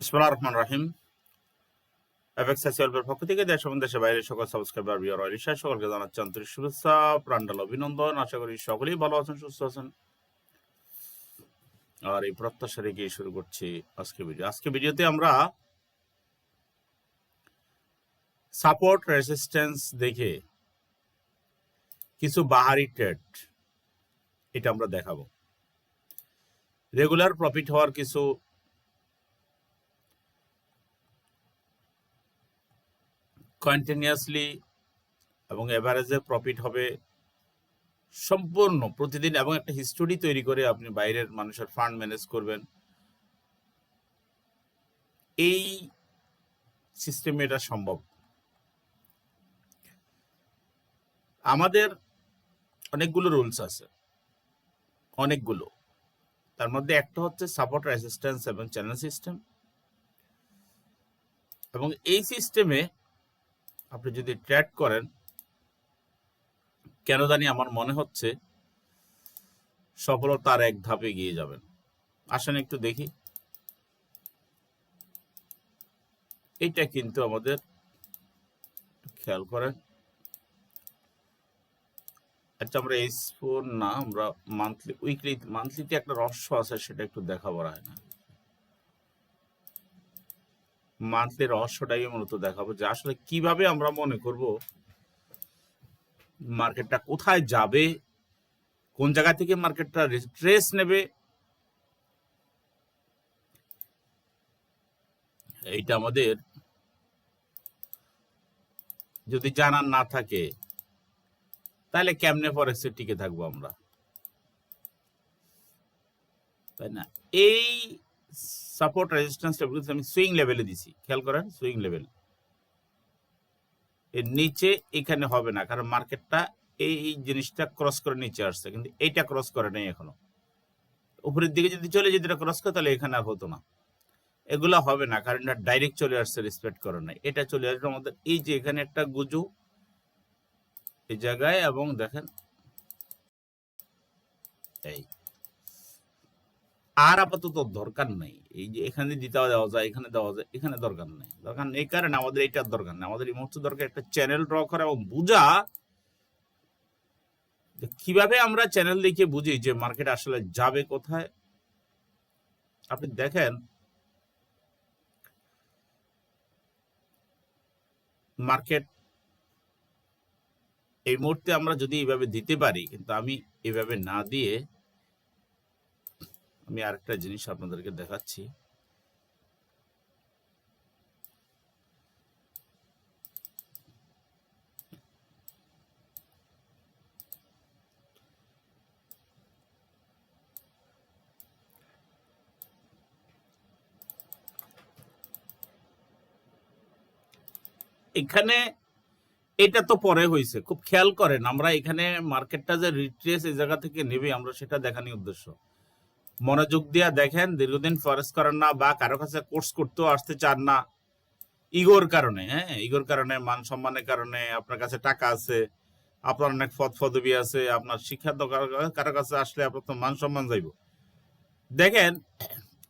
ইসমুল্লাহ রহমান রাহিম। FX এসিএলপের পক্ষ থেকে দেশ এবং দেশের বাইরে সকল সাবস্ক্রাইবার বিয়ার সকলকে জানাচ্ছি আন্তরিক শুভেচ্ছা প্রান্ডাল অভিনন্দন। আশা করি সকলেই ভালো আছেন, সুস্থ আছেন। আর এই প্রত্যাশা রেখে শুরু করছি আজকে ভিডিও আজকে ভিডিওতে আমরা সাপোর্ট রেসিস্ট্যান্স দেখে কিছু বাহারি ট্রেড এটা আমরা দেখাবো। রেগুলার প্রফিট হওয়ার কিছু কন্টিনিউয়াসলি এবং এভারেজে প্রফিট হবে সম্পূর্ণ প্রতিদিন এবং একটা হিস্টোরি তৈরি করে আপনি বাইরের মানুষের ফান্ড ম্যানেজ করবেন। এই সিস্টেমে এটা সম্ভব। আমাদের অনেকগুলো রুলস আছে। অনেকগুলো। তার মধ্যে একটা হচ্ছে সাপোর্ট রেসিস্ট্যান্স এবং চ্যানেল সিস্টেম এবং এই সিস্টেমে আপনি যদি ট্র্যাক করেন, কেন জানি আমার মনে হচ্ছে সফলতার এক ধাপে গিয়ে যাবেন। আসেন একটু দেখি। এটা কিন্তু আমাদের খেয়াল করেন। আচ্ছা আমরা এইচ ফোর না, আমরা মান্থলি উইকলি মান্থলিতে একটা রহস্য আছে, সেটা একটু দেখা বলা হয় না মান্থলি রহস্যটাই মূলত দেখাবো যে আসলে কীভাবে আমরা মনে করব মার্কেটটা কোথায় যাবে, কোন জায়গা থেকে মার্কেটটা ট্রেস নেবে। এইটা আমাদের যদি জানার না থাকে, তাহলে কেমনে ফরেক্সে টিকে থাকব আমরা? তাই না? এই সাপোর্ট রেজিস্ট্যান্স লেভেল আমি সুইং লেভেলে দিছি। খেয়াল করেন সুইং লেভেল এর নিচে এখানে হবে না, কারণ মার্কেটটা এই জিনিসটা ক্রস করে নিচে আসছে, কিন্তু এইটা ক্রস করে নেই এখনও। উপরের দিকে যদি চলে যেতে ক্রস করে, তাহলে এখানে আর হতো না। এগুলো হবে না, কারণ এটা ডাইরেক্ট চলে আসছে রেসপেক্ট করে নাই। এটা চলে আসবে আমাদের এই যে এখানে একটা গুজু, এই জায়গায়, এবং দেখেন, এই। আর আপাতত দরকার নেই। এই যে এখানে দিতে দেওয়া যায়, এখানে দেওয়া যায়, এখানে দরকার নেই। দরকার নেই কারণে আমাদের এইটার দরকার নেই। আমাদের এই মুহূর্তে দরকার একটা চ্যানেল ড্র করা এবং বুঝা কীভাবে আমরা চ্যানেল দেখে বুঝি যে মার্কেট আসলে যাবে কোথায়। আপনি দেখেন মার্কেট এই মুহূর্তে আমরা যদি এইভাবে দিতে পারি, কিন্তু আমি এভাবে না দিয়ে আমি আরেকটা জিনিস আপনাদেরকে দেখাচ্ছি। এখানে এটা তো পরে হয়েছে, খুব খেয়াল করেন, আমরা এখানে মার্কেটটা যে রিট্রেস এই জায়গা থেকে নেবে, আমরা সেটা দেখানি উদ্দেশ্য। মনোযোগ দিয়া দেখেন, দীর্ঘদিন ফরেস্ট করেন না বা কারও কাছে কোর্স করতেও আসতে চান না। ইগোর কারণে হ্যাঁ ইগোর কারণে, মান সম্মানের কারণে আপনার কাছে টাকা আছে, আপনার অনেক পদ পদবি আছে, আপনার দরকার কারও কাছে আসলে আপনার তো মান সম্মান যাইব। দেখেন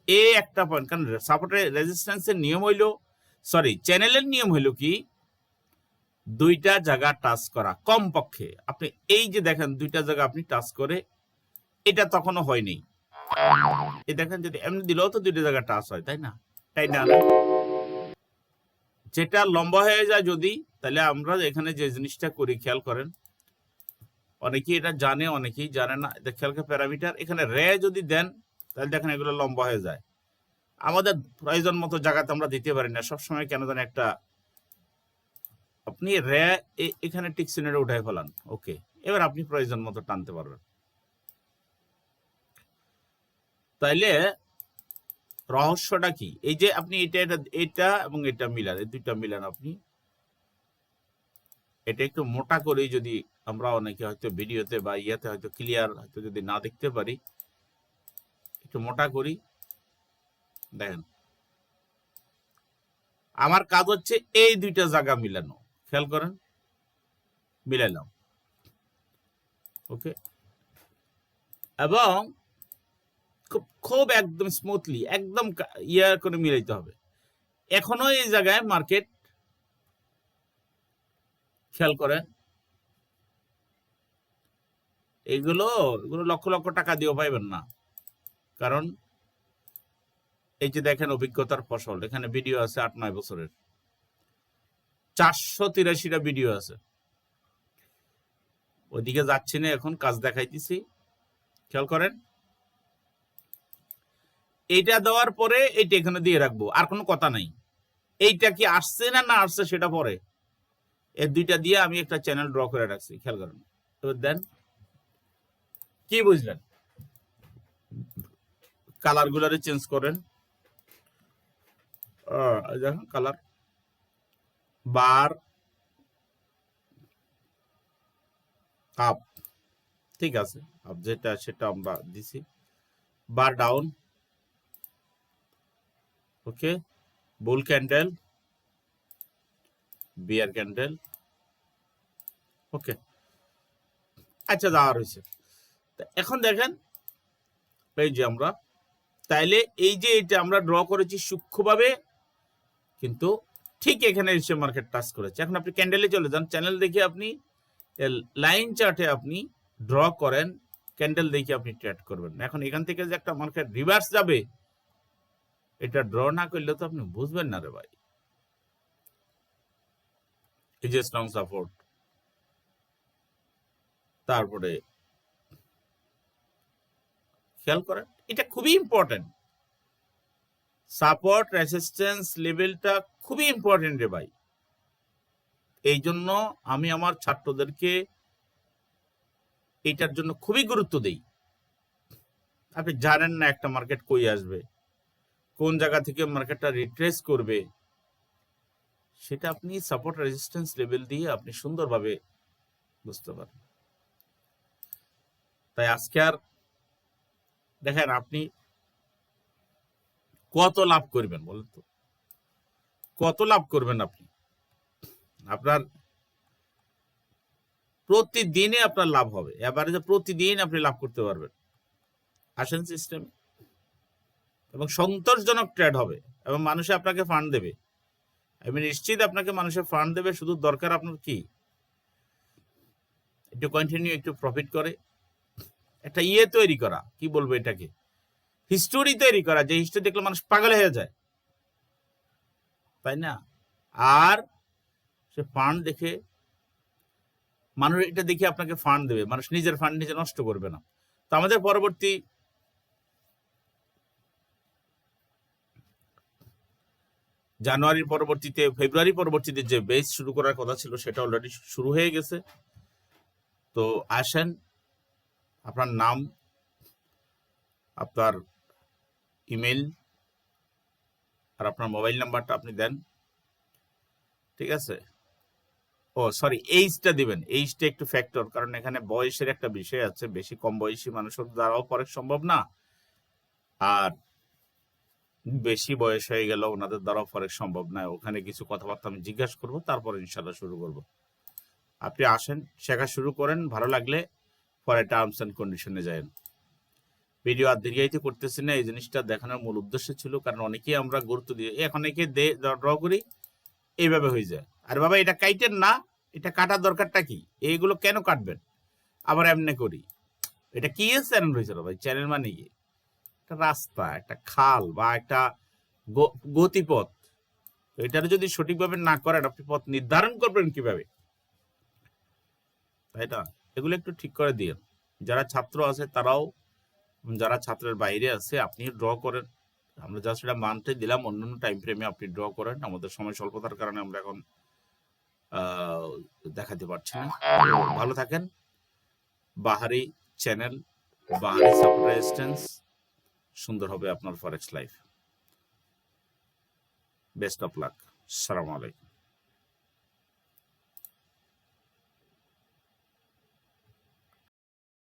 এই একটা পয়েন্ট কারণ সাপোর্টের রেজিস্ট্যান্সের নিয়ম হইল সরি চ্যানেলের নিয়ম হইল কি, দুইটা জায়গা টাচ করা কম পক্ষে আপনি এই যে দেখেন, দুইটা জায়গা আপনি টাচ করে, এটা তখনও হয়নি এই দেখেন যদি এমনি দিলেও তো দুইটা জায়গা টাচ হয়, তাই না? তাই না? যেটা লম্বা হয়ে যায় যদি, তাহলে আমরা এখানে যে জিনিসটা করি, খেয়াল করেন। অনেকেই এটা জানে, অনেকেই জানে না। এটা খেয়াল করে প্যারামিটার এখানে রে যদি দেন, তাহলে দেখেন এগুলো লম্বা হয়ে যায়। আমাদের প্রয়োজন মতো জায়গাতে আমরা দিতে পারি না। সবসময় কেন জানি একটা, আপনি রে এখানে টিকসিনেটে উঠাই ফেলান। ওকে এবার আপনি প্রয়োজন মতো টানতে পারবেন। তাইলে রহস্যটা কি? এই যে আপনি এটা এটা এটা এবং এটা মিলান, এই দুইটা মিলান আপনি। এটা একটু মোটা করে যদি আমরা অনেকে হয়তো ভিডিওতে বা ইয়াতে হয়তো ক্লিয়ার হয়তো যদি না দেখতে পারি, একটু মোটা করি। দেখেন। আমার কাজ হচ্ছে এই দুইটা জায়গা মিলানো। খেয়াল করেন। মিলাইলাম। ওকে? এবং খুব খুব একদম স্মুথলি একদম কা- ইয়া করে মিলাইতে হবে। এখনও এই জায়গায় মার্কেট খেয়াল করেন। এগুলো এগুলো লক্ষ লক্ষ টাকা দিয়েও পাইবেন না। কারণ এই যে দেখেন অভিজ্ঞতার ফসল, এখানে ভিডিও আছে আট, নয় বছরের। চারশো তিরাশিটা ভিডিও আছে। ওইদিকে যাচ্ছি না এখন, কাজ দেখাইতেছি। খেয়াল করেন? এইটা দেওয়ার পরে এইটা এখানে দিয়ে রাখব, আর কোনো কথা নাই। এইটা কি আসছে না না আসছে সেটা পরে। এর দুইটা দিয়ে আমি একটা চ্যানেল ড্র করে রাখছি, খেয়াল করেন। এবার দেন, কি বুঝলেন? কালার গুলারে চেঞ্জ করেন। দেখেন কালার বার আপ ঠিক আছে আপ যেটা সেটা আমরা দিছি। Bar down okay? Bull candle, bear candle, okay? আচ্ছা যাওয়ার হয়েছে। তা এখন দেখেন, এই যে আমরা, তাইলে এই যে এটা আমরা ড্র করেছি সূক্ষ্মভাবে, কিন্তু ঠিক এখানে এসে মার্কেট টাচ করেছে। এখন আপনি ক্যান্ডেলে চলে যান চ্যানেল দেখে আপনি লাইন চার্টে আপনি ড্র করেন ক্যান্ডেল দেখে আপনি ট্রেড করবেন। এখন এখান থেকে যে একটা মার্কেট রিভার্স যাবে এটা ড্র না করলে তো আপনি বুঝবেন না রে ভাই। এই যে স্ট্রং সাপোর্ট তারপরে খেয়াল করেন, এটা খুবই ইম্পর্টেন্ট সাপোর্ট রেসিস্ট্যান্স লেভেলটা খুবই ইম্পর্টেন্ট রে ভাই। এই জন্য আমি আমার ছাত্রদেরকে এটার জন্য খুবই গুরুত্ব দেই। আপনি জানেন না একটা মার্কেট কই আসবে। কোন জায়গা থেকে মার্কেটটা রিট্রেস করবে, সেটা আপনি সাপোর্ট রেজিস্ট্যান্স লেভেল দিয়ে আপনি সুন্দরভাবে বুঝতে পারেন তাই আজকে আর দেখেন আপনি কত লাভ করবেন বলেন তো? কত লাভ করবেন আপনি? আপনার প্রতিদিনে আপনার লাভ হবে। এবারে যে প্রতিদিন আপনি লাভ করতে পারবেন। আসেন সিস্টেম এবং সন্তোষজনক ট্রেড হবে এবং মানুষে আপনাকে ফান্ড দেবে। আমি নিশ্চিত আপনাকে মানুষের ফান্ড দেবে, শুধু দরকার আপনার কি? একটু কন্টিনিউ একটু প্রফিট করে। একটা ইয়ে তৈরি করা, কি বলব এটাকে? হিস্টোরি তৈরি করা, যে হিস্টোরি দেখলে মানুষ পাগল হয়ে যায়। তাই না? আর সে ফান্ড দেখে, মানুষ এটা দেখে আপনাকে ফান্ড দেবে। মানুষ নিজের ফান্ড নিজে নষ্ট করবে না। তো আমাদের পরবর্তী জানুয়ারির পরবর্তীতে ফেব্রুয়ারি পরবর্তীতে যে বেস শুরু করার কথা ছিল, সেটা অলরেডি শুরু হয়ে গেছে। তো আসেন, আপনার নাম, আপনার ইমেল আর আপনার মোবাইল নাম্বারটা আপনি দেন। ঠিক আছে? ও সরি এইজটা দিবেন। এইজটা একটু ফ্যাক্টর কারণ এখানে বয়সের একটা বিষয় আছে। বেশি কম বয়সী মানুষের দ্বারাও পরে সম্ভব না। আর বেশি বয়স হয়ে গেল ওনাদের দ্বারাও ফরেক সম্ভব নয়। ওখানে কিছু কথাবার্তা আমি জিজ্ঞাসা করব, তারপর ইনশাল্লাহ শুরু করব। আপনি আসেন, শেখা শুরু করেন, ভালো লাগলে পরে টার্মস অ্যান্ড কন্ডিশনে যায়েন। ভিডিও আর দীর্ঘায়িত করতেছি না, এই জিনিসটা দেখানোর মূল উদ্দেশ্য ছিল, কারণ অনেকেই আমরা গুরুত্ব দিই। এখন অনেকে ড্র করি, এইভাবে হয়ে যায়। আর বাবা, এটা কাইটেন না, এটা কাটার দরকারটা কি? এইগুলো কেন কাটবেন? আবার এমনি করি। এটা কি চ্যানেল হয়েছে ভাই? চ্যানেল মানে কি? একটা রাস্তা, একটা খাল বা একটা গতিপথ। এটার যদি সঠিকভাবে না করেন, আপনি পথ নির্ধারণ করবেন কীভাবে? তাই না? এগুলো একটু ঠিক করে দিন যারা ছাত্র আছে, তারাও, যারা ছাত্রের বাইরে আছে আপনি ড্র করেন। আমরা জাস্ট সেটা মানতে দিলাম, অন্যান্য টাইম ফ্রেমে আপনি ড্র করেন। আমাদের সময় স্বল্পতার কারণে আমরা এখন দেখাতে পারছি না। ভালো থাকেন। বাহারি চ্যানেল বাহারি সাপোর্ট রেজিস্ট্যান্স সুন্দর হবে আপনার forex life best of luck সালাম আলাইকুম